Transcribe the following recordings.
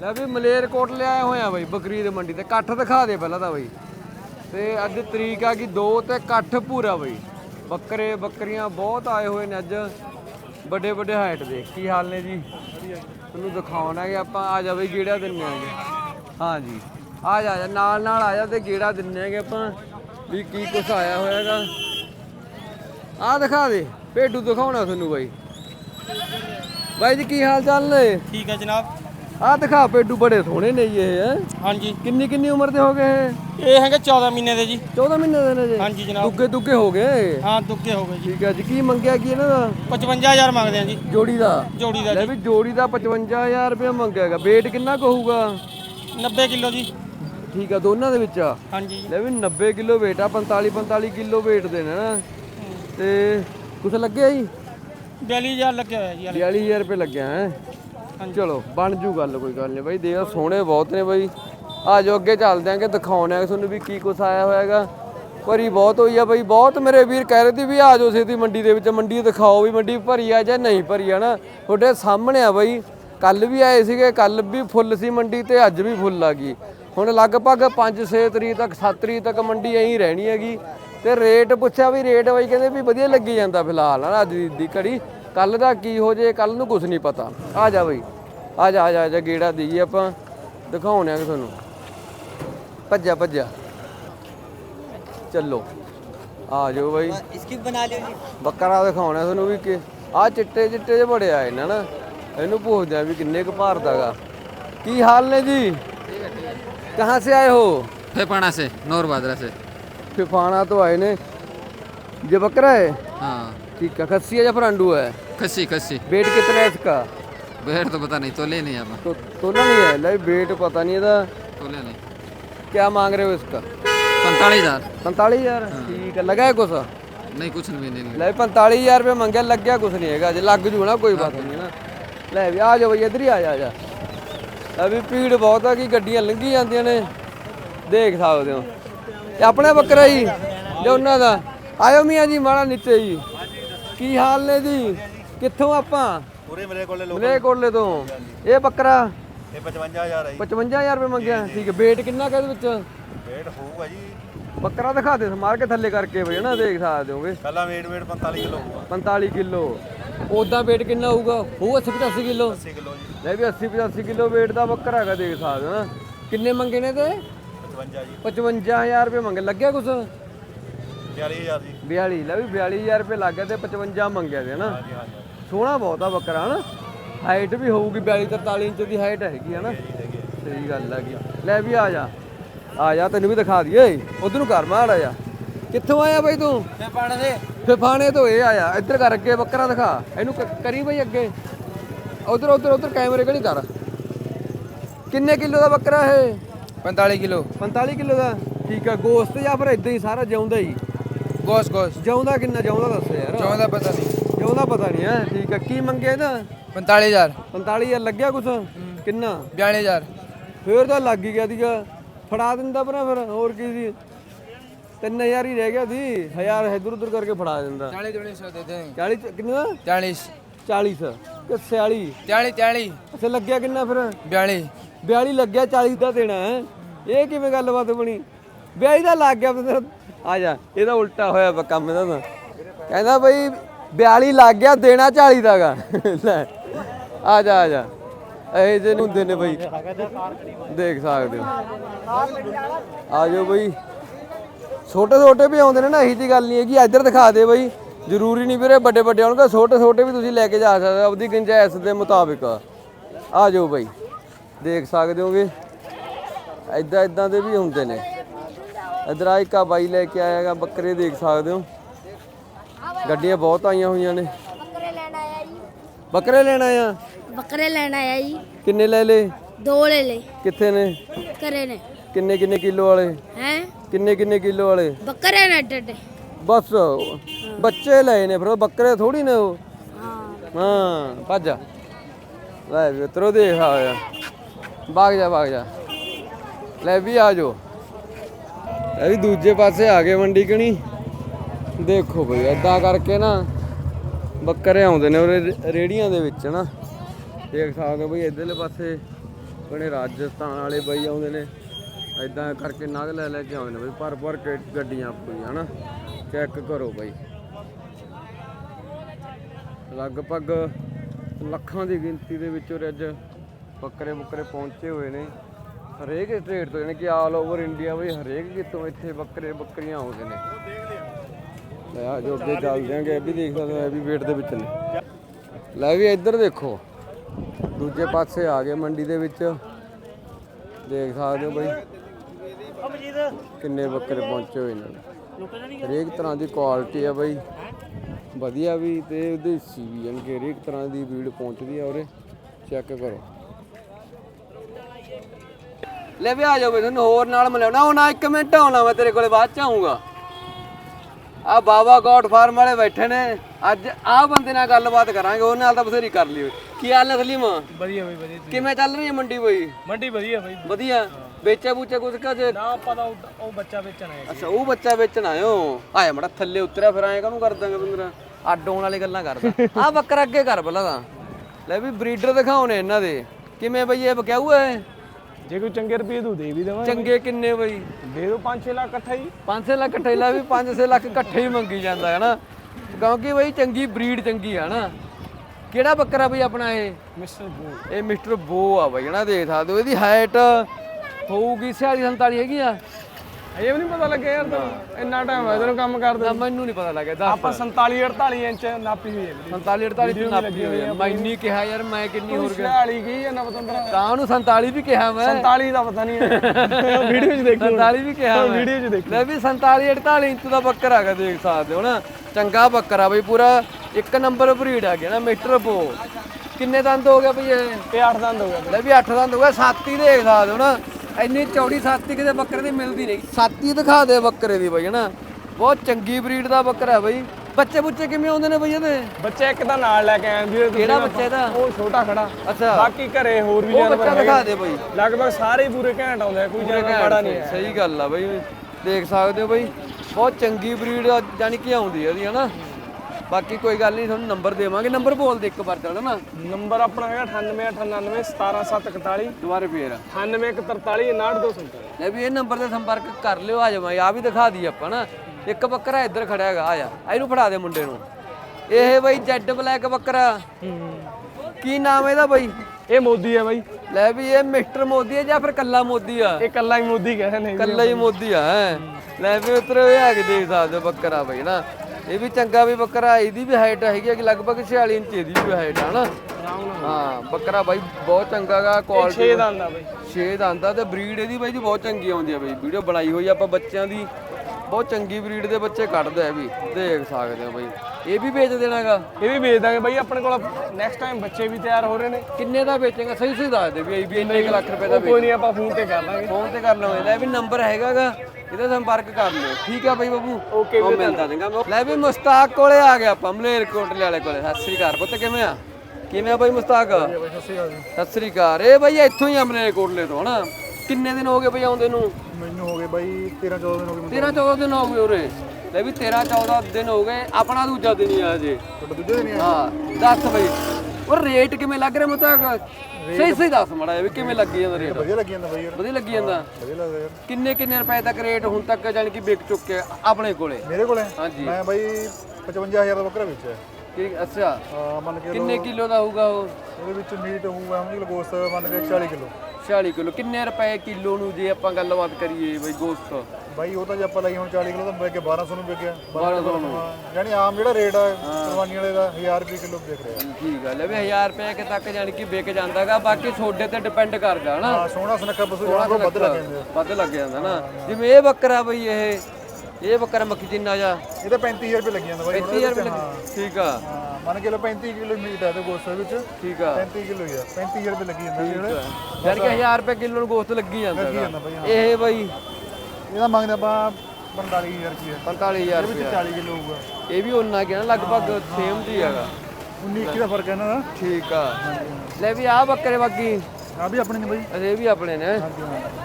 ਲੈ ਵੀ ਮਲੇਰਕੋਟ ਲਿਆਏ ਹੋਏ ਆ ਬਈ ਬੱਕਰੀ ਦੀ ਮੰਡੀ ਤੇ। ਇਕੱਠ ਦਿਖਾ ਦੇ ਪਹਿਲਾਂ ਤਾਂ ਬਈ। ਤੇ ਅੱਜ ਤਰੀਕ ਆ ਕਿ 2 ਤੇ ਇਕੱਠ ਪੂਰਾ ਬਈ। ਬੱਕਰੇ ਬੱਕਰੀਆਂ ਬਹੁਤ ਆਏ ਹੋਏ ਨੇ ਅੱਜ। ਵੱਡੇ ਵੱਡੇ ਹਾਈਟ ਦੇ। ਕੀ ਹਾਲ ਨੇ ਜੀ? ਤੁਹਾਨੂੰ ਦਿਖਾਉਣਾ ਕਿ ਆਪਾਂ। ਆ ਜਾ ਬਈ, ਗੇੜਾ ਦਿੰਨੇ ਆਂਗੇ ਹਾਂ ਜੀ। ਆ ਜਾ ਨਾਲ ਨਾਲ ਆ ਜਾ ਤੇ ਗੇੜਾ ਦਿੰਨੇ ਆਂਗੇ ਆਪਾਂ ਵੀ ਕੀ ਕੁਛ ਆਇਆ ਹੋਇਆਗਾ ਆ ਦਿਖਾ ਦੇ। ਭੇਡੂ ਦਿਖਾਉਣਾ ਤੁਹਾਨੂੰ ਬਾਈ। ਬਾਈ ਜੀ, ਕੀ ਹਾਲ ਚਾਲ ਨੇ? ਠੀਕ ਹੈ ਜਨਾਬ। ਆ ਦਿਖਾ ਭੇਡੂ ਬੜੇ ਸੋਹਣੇ ਨੇ ਜੀ ਇਹ। ਹੈਂ। ਹਾਂਜੀ। ਕਿੰਨੀ ਕਿੰਨੀ ਉਮਰ ਦੇ ਹੋ ਗਏ ਇਹ? ਇਹ ਹੈਗੇ 14 ਮਹੀਨੇ ਦੇ ਜੀ। 14 ਮਹੀਨੇ ਦੇ ਨੇ ਜੀ? ਹਾਂਜੀ ਜਨਾਬ। ਦੁੱਗੇ ਦੁੱਗੇ ਹੋ ਗਏ ਹਾਂ ਦੁੱਗੇ ਹੋ ਗਏ ਜੀ। ਠੀਕ ਹੈ ਜੀ ਕੀ ਮੰਗਿਆ ਕੀ ਇਹਨਾਂ ਦਾ? 55000 ਮੰਗਦੇ ਆ ਜੀ। ਜੋੜੀ ਦਾ? ਜੋੜੀ ਦਾ ਲੈ ਵੀ ਜੋੜੀ ਦਾ 55000 ਰੁਪਏ ਮੰਗਿਆਗਾ weight ਕਿੰਨਾ ਕੁ ਹੋਊਗਾ? 90 ਕਿਲੋ ਜੀ। ਠੀਕ ਆ ਦੋਨਾਂ ਦੇ ਵਿੱਚ ਆ? ਹਾਂਜੀ ਲੈ ਵੀ 90 ਕਿਲੋ weight ਆ 45 45 ਕਿਲੋ weight ਦੇ ਨੇ ਨਾ। ਤੇ ਕੁਛ ਲੱਗਿਆ ਜੀ? 42000 ਲੱਗਿਆ ਹੋਇਆ ਜੀ ਹਾਲੇ। 42000 ਰੁਪਏ ਲੱਗਿਆ ਹੈ? ਚਲੋ, ਬਣ ਜੂ ਗੱਲ, ਕੋਈ ਗੱਲ ਨਹੀਂ ਬਾਈ ਦੇਖ ਸੋਹਣੇ ਬਹੁਤ ਨੇ ਬਾਈ। ਆ ਜਾਓ, ਅੱਗੇ ਚੱਲਦੇ ਆਂਗੇ, ਦਿਖਾਉਣੇ ਆ ਤੁਹਾਨੂੰ ਵੀ ਕੀ ਕੁਛ ਆਇਆ ਹੋਇਆਗਾ ਭਰੀ ਬਹੁਤ ਹੋਈ ਆ ਬਾਈ, ਬਹੁਤ ਮੇਰੇ ਵੀਰ ਕਹਿ ਰਹੇ ਸੀ ਵੀ ਆ ਜਾਓ ਛੇਤੀ ਮੰਡੀ ਦੇ ਵਿੱਚ, ਮੰਡੀ ਦਿਖਾਓ ਵੀ ਮੰਡੀ ਭਰੀ ਆ ਜਾਂ ਨਹੀਂ ਭਰੀ ਆ ਨਾ। ਤੁਹਾਡੇ ਸਾਹਮਣੇ ਆ ਬਾਈ ਕੱਲ ਵੀ ਆਏ ਸੀਗੇ ਕੱਲ ਵੀ ਫੁੱਲ ਸੀ ਮੰਡੀ ਤੇ, ਅੱਜ ਵੀ ਫੁੱਲ ਆ ਗਈ। ਹੁਣ ਲਗਭਗ 5-6 ਤਰੀਕ ਤੱਕ 7 ਤਰੀਕ ਤੱਕ ਮੰਡੀ ਐਂ ਰਹਿਣੀ ਹੈਗੀ। ਤੇ ਰੇਟ ਪੁੱਛਿਆ ਵੀ ਰੇਟ ਬਾਈ, ਕਹਿੰਦੇ ਵੀ ਵਧੀਆ ਲੱਗੀ ਜਾਂਦਾ ਫਿਲਹਾਲ ਨਾ ਅੱਜ ਦੀ ਘੜੀ। ਕੱਲ ਦਾ ਕੀ ਹੋ ਜੇ ਕੱਲ ਨੂੰ ਕੁਝ ਨਹੀਂ ਪਤਾ। ਆ ਜਾ ਬਈ। ਆ ਜਾ ਆ ਜਾ ਜਾ ਗੇੜਾ ਦੇਈਏ ਆਪਾਂ। ਦਿਖਾਉਣੇ ਆ ਤੁਹਾਨੂੰ। ਭੱਜਾ ਭੱਜਾ। ਚੱਲੋ। ਆ ਜਾਓ ਬਾਈ। ਇਸਕੀ ਬਣਾ ਲਿਓ ਜੀ। ਬੱਕਰਾ ਦਿਖਾਉਣਾ ਤੁਹਾਨੂੰ ਵੀ ਕਿ ਆ ਚਿੱਟੇ ਚਿੱਟੇ ਜਿਹੇ ਬੜੇ ਆਏ ਨੇ ਨਾ। ਇਹਨੂੰ ਪੁੱਛਦੇ ਆ ਵੀ ਕਿੰਨੇ ਕੁ ਭਾਰ ਦਾਗਾ ਕੀ ਹਾਲ ਨੇ ਜੀ? ਕਹਾਂ ਸੇ ਆਏ ਹੋ? ਫਿਫਾਣਾ ਸੇ ਨੌਰ ਬਾਦਰਾ ਸੇ। ਫਿਫਾਣਾ ਤੋਂ ਆਏ ਨੇ। ਜੇ ਬੱਕਰਾ ਹੈ? ਹਾਂ। ठीक है खस्सी है या फरांडू है खस्सी खस्सी वेट कितना है इसका बेहर तो पता नहीं तो ले नहीं आप तो तोला नहीं है लाई वेट पता नहीं था तो ले नहीं क्या मांग रहे हो इसका पैंतालीस हजार पैंतालीस हजार ठीक है लगा है कुछ नहीं कुछ नहीं नहीं ਲੈ 45000 ਰੁਪਏ ਮੰਗਿਆ ਲੱਗਿਆ ਕੁਛ ਨਹੀਂ ਹੈਗਾ ਜੇ ਲੱਗ ਜੂ ਨਾ ਕੋਈ ਬਾਤ ਨਹੀਂ ਨਾ ਲੈ ਵੀ ਆ ਜਾ ਬਈ ਇੱਧਰ ਹੀ ਆ ਜਾ ਆ ਜਾ ਲੈ ਵੀ ਭੀੜ ਬਹੁਤ ਆ ਕਿ ਗੱਡੀਆਂ ਲੰਘੀ ਜਾਂਦੀਆਂ ਨੇ ਦੇਖ ਸਕਦੇ ਹੋ ਤੇ ਆਪਣੇ ਬੱਕਰਾ ਜੀ ਜੋ ਉਹਨਾਂ ਦਾ ਆਇਓ ਮੀਆਂ ਜੀ ਮਾੜਾ ਨੀਚੇ ਜੀ ਕੀ ਹਾਲ ਨੇ ਜੀ? ਕਿੱਥੋਂ ਆਪਾਂ? ਪੂਰੇ ਮੇਰੇ ਕੋਲੇ ਲੋਕ ਮਲੇ ਕੋਲੇ ਤੋਂ। ਇਹ ਬੱਕਰਾ? ਇਹ 55000 ਹੈ ਜੀ। 55000 ਰੁਪਏ ਮੰਗਿਆ। ਠੀਕ ਹੈ। weight ਕਿੰਨਾ ਕੁ ਇਹਦੇ ਵਿੱਚ? ਵੇਟ ਹੋਊਗਾ ਜੀ। ਬੱਕਰਾ ਦਿਖਾ ਦੇ। ਮਾਰ ਕੇ ਥੱਲੇ ਕਰਕੇ ਬਈ ਨਾ ਦੇਖ ਸਕਦੇ ਹੋਗੇ। ਪਹਿਲਾਂ ਵੇਟ ਵੇਟ 45 ਕਿਲੋ ਹੋਊਗਾ। 45 ਕਿਲੋ। ਉਦਾਂ weight ਕਿੰਨਾ ਹੋਊਗਾ? ਉਹ 80 85 ਕਿਲੋ? 80 ਕਿਲੋ ਜੀ। ਲੈ ਵੀ 80 85 ਕਿਲੋ weight ਦਾ ਬੱਕਰਾ ਹੈਗਾ ਦੇਖ ਸਕਦੇ ਨਾ। ਕਿੰਨੇ ਮੰਗੇ ਨੇ ਤੇ 55 ਜੀ। 55000 ਰੁਪਏ ਮੰਗੇ। ਲੱਗਿਆ ਕੁਛ? 40000 ਜੀ। 42 ਲੈ ਵੀ 42000 ਰੁਪਏ ਲੱਗ ਗਏ ਤੇ 55 ਮੰਗਿਆ ਤੇ ਹਨਾ ਹਾਂਜੀ ਹਾਂਜੀ ਸੋਹਣਾ ਬਹੁਤ ਆ ਬੱਕਰਾ ਹਨਾ ਹਾਈਟ ਵੀ ਹੋਊਗੀ 42 43 ਇੰਚ ਦੀ ਹਾਈਟ ਹੈਗੀ ਹਨਾ ਸਹੀ ਗੱਲ ਹੈਗੀ। ਲੈ ਵੀ ਆ ਜਾ। ਆ ਜਾ ਤੈਨੂੰ ਵੀ ਦਿਖਾ ਦਈਏ। ਉਧਰ ਨੂੰ ਮਾਰ ਆ ਜਾ। ਕਿੱਥੋਂ ਆਇਆ ਬਈ ਤੂੰ? ਫੇਫਾਣੇ ਦੇ। ਫੇਫਾਣੇ ਤੋਂ ਇਹ ਆਇਆ। ਇੱਧਰ ਕਰ ਅੱਗੇ ਬੱਕਰਾ ਦਿਖਾ। ਇਹਨੂੰ ਕਰੀ ਬਈ ਅੱਗੇ। ਉਧਰ ਉਧਰ ਉਧਰ ਕੈਮਰੇ ਕੋਲ ਕਰ? ਕਿੰਨੇ ਕਿਲੋ ਦਾ ਬੱਕਰਾ ਇਹ? 45 ਕਿਲੋ। 45 ਕਿਲੋ ਦਾ। ਠੀਕ ਆ ਗੋਸ਼ਤ ਜਾਂ ਫਿਰ ਇਦਾਂ ਹੀ ਸਾਰਾ ਜਿਉਂਦਾ ਹੀ। Goes goes. ਜਾਉਂਦਾ ਕਿੰਨਾ ਜਾਉਂਦਾ ਦੱਸ ਯਾਰ। ਚਾਹੁੰਦਾ ਪਤਾ ਨਹੀਂ। ਜਾਉਂਦਾ ਪਤਾ ਨਹੀਂ ਹੈ ਠੀਕ ਹੈ। ਕੀ ਮੰਗਿਆ ਇਹਦਾ? 45000 45000 ਲੱਗਿਆ ਕੁਛ? ਕਿੰਨਾ? 42000 ਫੇਰ ਤਾਂ ਲੱਗ ਹੀ ਗਿਆ ਦੀਗਾ ਫੜਾ ਦਿੰਦਾ ਪਰ ਫਿਰ ਹੋਰ ਕੀ ਸੀ? 3000 ਹੀ ਰਹਿ ਗਿਆ ਸੀ। 1000 ਇਧਰ ਉਧਰ ਕਰਕੇ ਫੜਾ ਦਿੰਦਾ। 40 ਜਣੇ ਸੋ ਦੇ ਦੇ 40 ਕਿੰਨਾ? 40 40 ਕਿ 46 40 40 ਅੱਛਾ ਲੱਗਿਆ ਕਿੰਨਾ ਫਿਰ? 42 42 ਲੱਗਿਆ 40 ਦਾ ਦੇਣਾ ਇਹ ਕਿਵੇਂ ਗੱਲਬਾਤ ਬਣੀ? 42 ਦਾ ਲੱਗ ਗਿਆ ਫਿਰ ਆ ਜਾ, ਇਹਦਾ ਉਲਟਾ ਹੋਇਆ ਵਾ ਕੰਮ ਇਹਦਾ ਤਾਂ। ਕਹਿੰਦਾ ਬਈ 42 ਲੱਗ ਗਿਆ, ਦੇਣਾ 40 ਦਾਗਾ। ਲੈ, ਆ ਜਾ ਆ ਜਾ। ਇਹ ਜੇ ਨੂੰ ਹੁੰਦੇ ਨੇ ਬਈ। ਦੇਖ ਸਕਦੇ ਹੋ। ਆ ਜਾਓ ਬਈ। ਛੋਟੇ ਛੋਟੇ ਵੀ ਆਉਂਦੇ ਨੇ ਨਾ, ਇਹੀ ਜੀ ਗੱਲ ਨਹੀਂ ਹੈਗੀ। ਇੱਧਰ ਦਿਖਾ ਦੇ ਬਈ। ਜ਼ਰੂਰੀ ਨਹੀਂ ਵੀਰੇ, ਵੱਡੇ ਵੱਡੇ ਆਉਣਗੇ। ਛੋਟੇ ਛੋਟੇ ਵੀ ਤੁਸੀਂ ਲੈ ਕੇ ਜਾ ਸਕਦੇ ਹੋ, ਆਪਦੀ ਗੁੰਜਾਇਸ਼ ਦੇ ਮੁਤਾਬਿਕ। ਆ ਜਾਓ ਬਈ। ਦੇਖ ਸਕਦੇ ਹੋਗੇ। ਐਦਾਂ ਐਦਾਂ ਦੇ ਵੀ ਹੁੰਦੇ ਨੇ। ਇਧਰ ਆ ਇੱਕ ਆ ਬਾਈ ਲੈ ਕੇ ਆਇਆਗਾ ਬੱਕਰੇ ਦੇਖ ਸਕਦੇ ਹੋ। ਗੱਡੀਆਂ ਬਹੁਤ ਆਈਆਂ ਹੋਈਆਂ ਨੇ। ਬੱਕਰੇ ਲੈਣ ਆਇਆ ਜੀ। ਬੱਕਰੇ ਲੈਣ ਆਇਆ? ਬੱਕਰੇ ਲੈਣ ਆਇਆ ਜੀ। ਕਿੰਨੇ ਲੈ ਲੇ ਦੋ ਲੈ ਲੈ ਕਿੱਥੇ ਨੇ? ਕਰੇ ਨੇ। ਕਿੰਨੇ ਕਿੰਨੇ ਕਿਲੋ ਵਾਲੇ? ਹੈ? ਕਿੰਨੇ ਕਿੰਨੇ ਕਿਲੋ ਵਾਲੇ? ਬੱਕਰੇ ਨੇ ਏਡੇ ਬਸ ਬੱਚੇ ਲਏ ਨੇ ਫਿਰ ਬੱਕਰੇ ਥੋੜੀ ਨੇ ਉਹ। ਹਾਂ। ਹਾਂ ਭੱਜ ਜਾ। ਲੈ ਵੀ ਉਤਰੋ ਦੇਖ ਆ ਭਾਗ ਜਾ ਭਾਗ ਜਾ। ਲੈ ਵੀ ਆ ਜੋ ਇਹ ਵੀ ਦੂਜੇ ਪਾਸੇ ਆ ਗਏ ਮੰਡੀ ਕਣੀ ਦੇਖੋ ਬਈ, ਏਦਾਂ ਕਰਕੇ ਨਾ ਬੱਕਰੇ ਆਉਂਦੇ ਨੇ ਉਹਦੇ ਰੇੜੀਆਂ ਦੇ ਵਿੱਚ ਨਾ। ਦੇਖ ਸਕਦੇ ਹੋ ਬਈ, ਇਧਰਲੇ ਪਾਸੇ ਆਪਣੇ ਰਾਜਸਥਾਨ ਵਾਲੇ ਬਈ ਆਉਂਦੇ ਨੇ। ਐਦਾਂ ਕਰਕੇ ਨਗ ਲੈ ਲੈ ਕੇ ਆਉਂਦੇ ਨੇ ਬਈ, ਭਰ ਭਰ ਕੇ ਗੱਡੀਆਂ ਪਈ ਹਨਾ? ਚੈੱਕ ਕਰੋ ਬਈ। ਲਗਭਗ ਲੱਖਾਂ ਦੀ ਗਿਣਤੀ ਦੇ ਵਿੱਚ ਉਰੇ ਅੱਜ ਬੱਕਰੇ ਬੱਕਰੇ ਪਹੁੰਚੇ ਹੋਏ ਨੇ। ਹਰੇਕ ਸਟੇਟ ਤੋਂ ਯਾਨੀ ਕਿ ਆਲ ਓਵਰ ਇੰਡੀਆ ਬਈ ਹਰੇਕ ਕਿਤੋਂ ਇੱਥੇ ਬੱਕਰੇ ਬੱਕਰੀਆਂ ਆਉਂਦੇ ਨੇ। ਲੈ ਆ, ਜੋ ਅੱਗੇ ਚੱਲਦੇ ਆਂਗੇ, ਇਹ ਵੀ ਦੇਖ ਸਕਦੇ ਹੋ, ਇਹ ਵੀ ਵੇਟ ਦੇ ਵਿੱਚ ਨੇ। ਲੈ ਵੀ ਇੱਧਰ ਦੇਖੋ, ਦੂਜੇ ਪਾਸੇ ਆ ਗਏ ਮੰਡੀ ਦੇ ਵਿੱਚ। ਦੇਖ ਸਕਦੇ ਹੋ ਬਈ, ਕਿੰਨੇ ਬੱਕਰੇ ਪਹੁੰਚੇ ਹੋਏ ਨੇ। ਹਰੇਕ ਤਰ੍ਹਾਂ ਦੀ ਕੁਆਲਿਟੀ ਆ ਬਈ। ਵਧੀਆ ਵੀ ਤੇ ਦੇਸੀ ਵੀ ਯਾਨੀ ਕਿ ਹਰੇਕ ਤਰ੍ਹਾਂ ਦੀ ਬੀੜ ਪਹੁੰਚਦੀ ਆ ਉਰੇ। ਚੈੱਕ ਕਰੋ। ਲੈ ਵੀ ਆ ਜਾਓ ਬਈ ਤੁਹਾਨੂੰ ਹੋਰ ਨਾਲ ਮਿਲਾਉਣਾ। ਹੁਣ ਇੱਕ ਮਿੰਟ ਆਉਣਾ ਮੈਂ ਤੇਰੇ ਕੋਲੇ ਬਾਅਦ ਚ ਆਉਂਗਾ ਆ ਬਾਬਾ ਗੋਡ ਫਾਰਮ ਵਾਲੇ ਬੈਠੇ ਨੇ। ਅੱਜ ਆ ਬੰਦੇ ਨਾਲ ਗੱਲਬਾਤ ਕਰਾਂਗੇ ਉਹਨਾਂ ਨਾਲ ਤਾਂ ਬਥੇਰੀ ਕਰ ਲਈ ਕੀ ਹਾਲ ਹੈ ਸਲੀਮ? ਵਧੀਆ ਬਈ ਵਧੀਆ ਕਿਵੇਂ ਚੱਲ ਰਹੀ ਹੈ ਮੰਡੀ ਬਈ? ਮੰਡੀ ਵਧੀਆ ਬਈ। ਵਧੀਆ। ਵੇਚਿਆ ਬੂਚਿਆ ਕੁਝ ਕਾ ਜੇ? ਨਾ ਆਪਾਂ ਤਾਂ ਉਹ- ਉਹ ਬੱਚਾ ਵੇਚਣਾ ਹੈ ਅੱਛਾ ਉਹ ਬੱਚਾ ਵੇਚਣ ਆਇਓ ਆਇਆ ਮੜਾ ਥੱਲੇ ਉਤਰਿਆ ਫਿਰ ਆਏ ਕਾਹਨੂੰ ਕਰ ਦਾਂਗੇ ਬੰਦਰਾ ਆਉਣ ਵਾਲੀ ਗੱਲਾਂ ਕਰਦਾ। ਆ ਬੱਕਰਾ ਅੱਗੇ ਕਰ ਪਹਿਲਾਂ ਤਾਂ। ਲੈ ਵੀ ਬਰੀਡਰ ਦਿਖਾਉਣੇ ਇਹਨਾਂ ਦੇ। ਕਿਵੇਂ ਬਈ ਇਹ ਬਕਿਆਊ ਹੈ ਜੇ ਕੋਈ ਚੰਗੇ ਰੁਪਏ ਤੂੰ ਦੇ ਵੀ ਦੇਵਾਂ ਚੰਗੇ ਕਿੰਨੇ ਬਈ? ਦੇ ਦੋ 5-6 ਲੱਖ ਇਕੱਠਾ ਹੀ। 5 ਲੱਖ ਇਕੱਠੇ ਲਾ ਵੀ 5-6 ਲੱਖ ਇਕੱਠੇ ਹੀ ਮੰਗੀ ਜਾਂਦਾ ਹੈ ਨਾ। ਕਿਉਂਕਿ ਬਈ ਚੰਗੀ ਬਰੀਡ ਚੰਗੀ ਹੈ ਨਾ। ਕਿਹੜਾ ਬੱਕਰਾ ਬਈ ਆਪਣਾ ਇਹ? ਮਿਸਟਰ ਬੂ। ਇਹ ਮਿਸਟਰ ਬੋ ਆ ਬਈ ਨਾ ਦੇਖ ਸਕਦੇ ਹੋ। ਇਹਦੀ ਹਾਈਟ ਹੋਊਗੀ 46 47 ਹੈਗੀ ਆ। ਅਜੇ ਵੀ ਨਹੀਂ ਪਤਾ ਲੱਗਿਆ ਯਾਰ ਤੈਨੂੰ। ਇੰਨਾ ਟਾਈਮ ਹੋਇਆ ਤੈਨੂੰ ਕੰਮ ਕਰਦੇ ਨਾ। ਮੈਨੂੰ ਨਹੀਂ ਪਤਾ ਲੱਗਿਆ ਦੱਸ। ਆਪਾਂ 47 48 ਇੰਚ ਨਾਪੀ ਹੋਈ ਹੈ ਵੀਰੇ 47 48 ਦੀ ਨਾਪੀ ਹੋਈ ਆ ਮੈਂ ਇੰਨੀ ਕਿਹਾ ਯਾਰ ਮੈਂ ਕਿੰਨੀ ਹੋਰ ਗਿਆ ਵਾਲੀ ਕੀ ਹੈ ਨਾ ਪਤੰਦਰਾ? ਤਾਂ ਉਹਨੂੰ 47 ਵੀ ਕਿਹਾ ਮੈਂ। 47 ਦਾ ਪਤਾ ਨਹੀਂ ਹੈ। ਵੀਡੀਓ 'ਚ ਦੇਖੋ 47 ਵੀ ਕਿਹਾ ਮੈਂ। ਵੀਡੀਓ 'ਚ ਦੇਖੋ। ਲੈ ਵੀ 47 48 ਇੰਚ ਦਾ ਬੱਕਰਾ ਹੈਗਾ ਦੇਖ ਸਕਦੇ ਹੋ ਨਾ। ਚੰਗਾ ਬੱਕਰਾ ਬਈ ਪੂਰਾ ਇੱਕ ਨੰਬਰ ਬਰੀਡ ਆ ਗਿਆ ਨਾ ਮਿਸਟਰ ਬੋ ਕਿੰਨੇ ਦੰਦ ਹੋ ਗਿਆ ਬਈ ਇਹ? ਇਹ 8 ਦੰਦ ਹੋ ਗਿਆ ਲੈ ਵੀ 8 ਦੰਦ ਹੋ ਗਿਆ ਸਾਤੀ ਦੇਖ ਸਕਦੇ ਹੋ ਨਾ। ਇੰਨੀ ਚੌੜੀ ਸਾਤੀ ਕਿਤੇ ਬੱਕਰੇ ਦੀ ਮਿਲਦੀ ਨਹੀਂ। ਸਾਤੀ ਦਿਖਾ ਦੇ ਬੱਕਰੇ ਦੀ ਬਈ ਨਾ ਬਹੁਤ ਚੰਗੀ ਬਰੀਡ ਦਾ ਬੱਕਰਾ ਹੈ ਬਈ। ਬੱਚੇ ਬੁੱਚੇ ਕਿਵੇਂ ਆਉਂਦੇ ਨੇ ਬਈ ਇਹਦੇ? ਬੱਚਾ ਇੱਕ ਤਾਂ ਨਾਲ ਲੈ ਕੇ ਆਏ ਵੀਰੇ ਤੁਸੀਂ ਕਿਹੜਾ ਬੱਚਾ ਇਹਦਾ? ਉਹ ਛੋਟਾ ਖੜਾ। ਅੱਛਾ। ਬਾਕੀ ਘਰੇ ਹੋਰ ਵੀ ਉਹ ਜਾਨਵਰ ਬੱਚਾ। ਦਿਖਾ ਦੇ ਬਈ। ਲਗਭਗ ਸਾਰੇ ਹੀ ਪੂਰੇ ਘੈਂਟ ਆਉਂਦੇ ਕੋਈ ਜਾਨਵਰ ਮਾੜਾ ਨਹੀਂ ਹੈ। ਸਹੀ ਗੱਲ ਆ ਬਈ। ਦੇਖ ਸਕਦੇ ਹੋ ਬਈ ਬਹੁਤ ਚੰਗੀ ਬਰੀਡ ਜਾਨੀ ਕਿ ਆਉਂਦੀ ਹੈ ਇਹਦੀ ਹਨਾ? ਬਾਕੀ ਕੋਈ ਗੱਲ ਨਹੀਂ ਤੁਹਾਨੂੰ ਨੰਬਰ ਦੇਵਾਂਗੇ। ਨੰਬਰ ਬੋਲ ਦੇ ਇੱਕ ਵਾਰ ਚੱਲ ਨਾ ਨੰਬਰ ਆਪਣਾ ਹੈਗਾ 9898 17741 ਦੁਬਾਰੇ ਫੇਰ। 9843 99247 ਲੈ ਵੀ ਇਹ ਨੰਬਰ ਤੇ ਸੰਪਰਕ ਕਰ ਲਿਓ ਆ ਜਾਵਾਂ ਆ ਵੀ ਦਿਖਾ ਦੀ ਆਪਾਂ ਨਾ ਇੱਕ ਬੱਕਰਾ ਇੱਧਰ ਖੜਿਆ ਹੈਗਾ ਆ ਜਾ। ਇਹਨੂੰ ਫੜਾ ਦੇ ਮੁੰਡੇ ਨੂੰ। ਇਹ ਬਈ ਜੈਡ ਬਲੈਕ ਬੱਕਰਾ। ਕੀ ਨਾਮ ਇਹਦਾ ਬਈ? ਇਹ ਮੋਦੀ ਹੈ ਬਾਈ। ਲੈ ਵੀ ਇਹ ਮਿਸਟਰ ਮੋਦੀ ਹੈ ਜਾਂ ਫਿਰ ਕੱਲਾ ਮੋਦੀ ਆ? ਇਹ ਕੱਲਾ ਹੀ ਮੋਦੀ ਕਹਿੰਦੇ ਨੇ ਕੱਲਾ ਹੀ ਮੋਦੀ ਆ। ਲੈ ਵੀ ਉਤਰ ਇਹ ਆ ਕੇ ਦੇਖ ਸਕਦੇ ਬੱਕਰਾ ਬਈ ਨਾ ਇਹ ਵੀ ਚੰਗਾ ਵੀ ਬੱਕਰਾ ਇਹਦੀ ਵੀ ਹਾਈਟ ਹੈਗੀ ਕਿ ਲਗਭਗ 46 ਇੰਚ ਇਹਦੀ ਵੀ ਹਾਈਟ ਆ ਨਾ। ਹਾਂ ਬੱਕਰਾ ਬਾਈ ਬਹੁਤ ਚੰਗਾ ਗਾ ਕੁਆਲਿਟੀ 6 ਦੰਦ ਆ ਬਾਈ। 6 ਦੰਦ ਆ ਤੇ ਬਰੀਡ ਇਹਦੀ ਬਾਈ ਜੀ ਬਹੁਤ ਚੰਗੀ ਆਉਂਦੀ ਆ ਬਈ। ਵੀਡੀਓ ਬਣਾਈ ਹੋਈ ਆਪਾਂ ਬੱਚਿਆਂ ਦੀ। ਬਹੁਤ ਚੰਗੀ ਬਰੀਡ ਦੇ ਬੱਚੇ ਕੱਢਦੇ ਆ ਵੀ ਦੇਖ ਸਕਦੇ ਹੋ ਬਈ। ਇਹ ਵੀ ਵੇਚ ਦੇਣਾਗਾ? ਇਹ ਵੀ ਵੇਚ ਦਾਂਗੇ ਬਾਈ ਆਪਣੇ ਕੋਲ ਨੈਕਸਟ ਟਾਈਮ ਬੱਚੇ ਵੀ ਤਿਆਰ ਹੋ ਰਹੇ ਨੇ। ਕਿੰਨੇ ਦਾ ਵੇਚੇਗਾ? ਸਹੀ ਸਹੀ ਦੱਸ ਦੇ ਵੀ ਇਹ ਵੀ ਇੰਨੇ ਕੁ ਲੱਖ ਰੁਪਏ ਦਾ ਉਹ ਕੋਈ ਨਹੀਂ ਆਪਾਂ ਫੋਨ ਤੇ ਕਰ ਲਾਂਗੇ। ਫੋਨ ਤੇ ਕਰ ਲਵਾਂਗੇ ਲੈ ਵੀ ਨੰਬਰ ਹੈਗਾਗਾ। ਇਹਦਾ ਸੰਪਰਕ ਕਰ ਲਿਓ। ਠੀਕ ਆ ਬਈ ਬਾਬੂ? ਓਕੇ ਉਹ ਮਿਲਦਾ ਚੰਗਾ ਲੈ ਵੀ ਮੁਸਤਾਕ ਕੋਲੇ ਆ ਗਿਆ ਆਪਾਂ ਮਲੇਰ ਕੋਟਲੇ ਵਾਲੇ ਕੋਲੇ। ਸਤਿ ਸ੍ਰੀ ਅਕਾਲ ਪੁੱਤ ਕਿਵੇਂ ਆ? ਕਿਵੇਂ ਆ ਬਾਈ ਮੁਸਤਾਕ? ਸਤਿ ਸ੍ਰੀ ਅਕਾਲ ਇਹ ਬਾਈ ਇੱਥੋਂ ਹੀ ਆ ਮਲੇਰ ਕੋਟਲੇ ਤੋਂ ਹਨਾ? ਕਿੰਨੇ ਦਿਨ ਹੋ ਗਏ ਬਈ ਆਉਂਦੇ ਨੂੰ? ਮੈਨੂੰ ਹੋ ਗਏ ਬਾਈ 13 14 ਦਿਨ ਹੋ ਗਏ 13 14 ਦਿਨ ਹੋ ਗਏ ਉਰੇ। ਲੈ ਵੀ 13 14 ਦਿਨ ਹੋ ਗਏ ਆਪਣਾ ਦੂਜਾ ਦਿਨ ਹੀ ਆ ਜੇ ਤੁਹਾਡੇ ਦੂਜੇ ਦਿਨ ਹਾਂ ਦੱਸ ਬਈ। ਉਹ ਰੇਟ ਕਿਵੇਂ ਲੱਗ ਰਿਹਾ? ਮੁਸਤਾਕ ਸਹੀ ਸਹੀ ਦੱਸ ਮੜਾ ਵੀ ਕਿਵੇਂ ਲੱਗੀ ਜਾਂਦਾ ਰੇਟ? ਵਧੀਆ ਲੱਗੀ ਜਾਂਦਾ ਬਾਈ ਯਾਰ। ਵਧੀਆ ਲੱਗੀ ਜਾਂਦਾ? ਵਧੀਆ ਲੱਗਦਾ ਯਾਰ। ਕਿੰਨੇ ਕਿੰਨੇ ਰੁਪਏ ਤੱਕ ਰੇਟ ਹੁਣ ਤੱਕ ਜਾਣੀ ਕਿ ਵਿਕ ਚੁੱਕੇ ਆ ਆਪਣੇ ਕੋਲੇ? ਮੇਰੇ ਕੋਲੇ? ਹਾਂਜੀ। ਮੈਂ ਬਾਈ 55000 ਦਾ ਬੱਕਰਾ ਵੇਚਿਆ ਕਿ ਅੱਛਾ। ਆ ਮੰਨ ਕੇ ਕਿੰਨੇ ਕਿਲੋ ਦਾ ਹੋਊਗਾ ਉਹ? ਉਹਦੇ ਵਿੱਚ ਮੀਟ ਹੋਊਗਾ ਲਓ ਗੋਸ਼ਤ ਮੰਨ ਕੇ 40 ਕਿਲੋ। 46 ਕਿਲੋ ਕਿੰਨੇ ਰੁਪਏ ਕਿਲੋ ਨੂੰ ਜੇ ਆਪਾਂ ਗੱਲਬਾਤ ਕਰੀਏ ਬਈ ਗੋਸ਼ਤ? ਬਾਈ ਉਹ ਤਾਂ ਜੇ ਆਪਾਂ ਲਈ ਹੁਣ 40 ਕਿਲੋ ਤਾਂ ਵਿਕ ਗਿਆ 1200 ਨੂੰ ਵਿਕ ਗਿਆ। 1200 ਨੂੰ। ਹਾਂ, ਯਾਨੀ ਆਮ ਜਿਹੜਾ ਰੇਟ ਆ ਕੁਰਬਾਨੀ ਵਾਲੇ ਦਾ 1000 ਰੁਪਏ ਕਿਲੋ ਵਿਕ ਰਿਹਾ। ਠੀਕ ਆ ਲੈ ਵੀ 1000 ਰੁਪਏ ਕਿ ਤੱਕ ਜਾਣੀ ਕਿ ਵਿਕ ਜਾਂਦਾਗਾ ਬਾਕੀ ਛੋਡੇ ਤੇ ਡਿਪੈਂਡ ਕਰਦਾ ਹਨਾ ਹਾਂ ਸੋਹਣਾ ਸੁਨੱਖਾ ਪਸ਼ੂ ਕੋ ਵੱਧ ਲੱਗ ਜਾਂਦੇ। ਵੱਧ ਲੱਗ ਜਾਂਦਾ ਨਾ। ਜਿਵੇਂ ਇਹ ਬੱਕਰਾ ਬਈ ਇਹ ਇਹ ਬੱਕਰਾ ਮੱਖੀ ਜਿੰਨਾ ਜਾ ਇਹ ਤਾਂ 35000 ਰੁਪਏ ਲੱਗ ਜਾਂਦਾ ਬਾਈ ਹੁਣ 35000 ਇਹਦੇ ਰੁਪਏ ਲੱਗ- ਠੀਕ ਆ। ਹਾਂ ਮੰਨ ਕੇ ਲੋ 35 ਕਿਲੋ ਮੀਟ ਹੈ ਤੇ ਗੋਸ਼ਤ ਵਿੱਚ। ਠੀਕ ਆ। 35 ਕਿਲੋ ਹੀ ਆ 35000 ਰੁਪਏ ਲੱਗੀ ਜਾਂਦਾ ਜਿਹੜੇ। ਜਾਣੀ ਕਿ 1000 ਰੁਪਏ ਕਿਲੋ ਨੂੰ ਗੋਸ਼ਤ ਲੱਗੀ ਜਾਂਦਾ ਲੱਗੀ। ਜਾਂਦਾ ਬਾਈ, ਹਾਂ। ਇਹ ਬਈ ਇਹਦਾ ਮੰਗਦੇ ਆਪਾਂ 45000 ਰੁਪਏ। 45000 ਇਹਦੇ ਵਿੱਚ ਰੁਪਏ। 40 ਕਿਲੋ ਹੋਊਗਾ। ਇਹ ਵੀ ਉਹਨਾਂ ਨਾ ਲਗਭਗ ਸੇਮ ਜੀ ਹੈਗਾ। 19 21 ਦਾ ਫ਼ਰਕ ਹੈ ਇਹਨਾਂ ਦਾ ਠੀਕ ਆ। ਲੈ ਵੀ ਆ ਬੱਕਰੇ ਬਾਕੀ। ਆ ਵੀ ਆਪਣੇ ਨੇ ਬਾਈ? ਅਜੇ ਵੀ ਆਪਣੇ ਨੇ।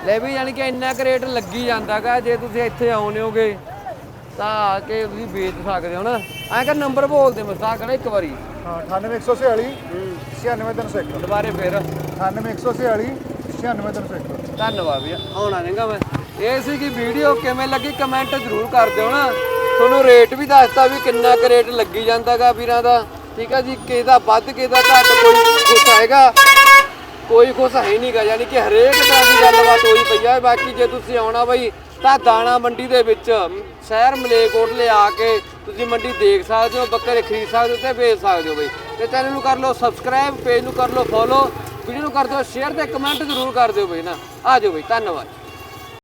ਲੈ ਵੀ ਯਾਨੀ ਕਿ ਇੰਨਾ ਕੁ ਰੇਟ ਲੱਗੀ ਜਾਂਦਾਗਾ ਜੇ ਤੁਸੀਂ ਇੱਥੇ ਆਉਨੇ ਹੋਗੇ ਤਾਂ ਆ ਕੇ ਤੁਸੀਂ ਵੇਚ ਸਕਦੇ ਹੋ ਨਾ। ਐਂ ਕਰ ਨੰਬਰ ਬੋਲ ਦੇ ਮਸਤਾਕ ਨਾ ਇੱਕ ਵਾਰੀ। ਹਾਂ 98146 96301 ਦੁਬਾਰੇ ਫੇਰ। 98146 96301 ਧੰਨਵਾਦ ਭਈਆ ਆਉਣਾ ਨਹੀਂਗਾ ਮੈਂ। ਇਹ ਸੀ ਕਿ ਵੀਡੀਓ ਕਿਵੇਂ ਲੱਗੀ ਕਮੈਂਟ ਜ਼ਰੂਰ ਕਰ ਦਿਓ ਨਾ। ਤੁਹਾਨੂੰ ਰੇਟ ਵੀ ਦੱਸਤਾ ਵੀ ਕਿੰਨਾ ਕੁ ਰੇਟ ਲੱਗੀ ਜਾਂਦਾਗਾ ਵੀਰਾਂ ਦਾ। ਠੀਕ ਆ ਜੀ ਕਿਹਦਾ ਵੱਧ ਕਿਹਦਾ ਘੱਟ ਕੋਈ ਕੁਛ ਆਏਗਾ ਕੋਈ ਕੁਛ ਹੈ ਨਹੀਂਗਾ, ਯਾਨੀ ਕਿ ਹਰੇਕ ਤਰ੍ਹਾਂ ਦੀ ਗੱਲਬਾਤ ਹੋਈ ਪਈ ਆ। ਬਾਕੀ ਜੇ ਤੁਸੀਂ ਆਉਣਾ ਬਈ, ਤਾਂ ਦਾਣਾ ਮੰਡੀ ਦੇ ਵਿੱਚ, ਸ਼ਹਿਰ ਮਲੇਕੋਟ ਆ ਕੇ ਤੁਸੀਂ ਮੰਡੀ ਦੇਖ ਸਕਦੇ ਹੋ, ਬੱਕਰੇ ਖਰੀਦ ਸਕਦੇ ਹੋ ਤੇ ਵੇਚ ਸਕਦੇ ਹੋ ਬਈ। ਤੇ ਚੈਨਲ ਨੂੰ ਕਰ ਲਓ ਸਬਸਕ੍ਰਾਈਬ ਪੇਜ ਨੂੰ ਕਰ ਲਓ ਫੋਲੋ ਵੀਡੀਓ ਨੂੰ ਕਰ ਦਿਓ ਸ਼ੇਅਰ ਤੇ ਕਮੈਂਟ ਜ਼ਰੂਰ ਕਰ ਦਿਓ ਬਈ ਨਾ। ਆ ਜਾਓ ਬਈ, ਧੰਨਵਾਦ।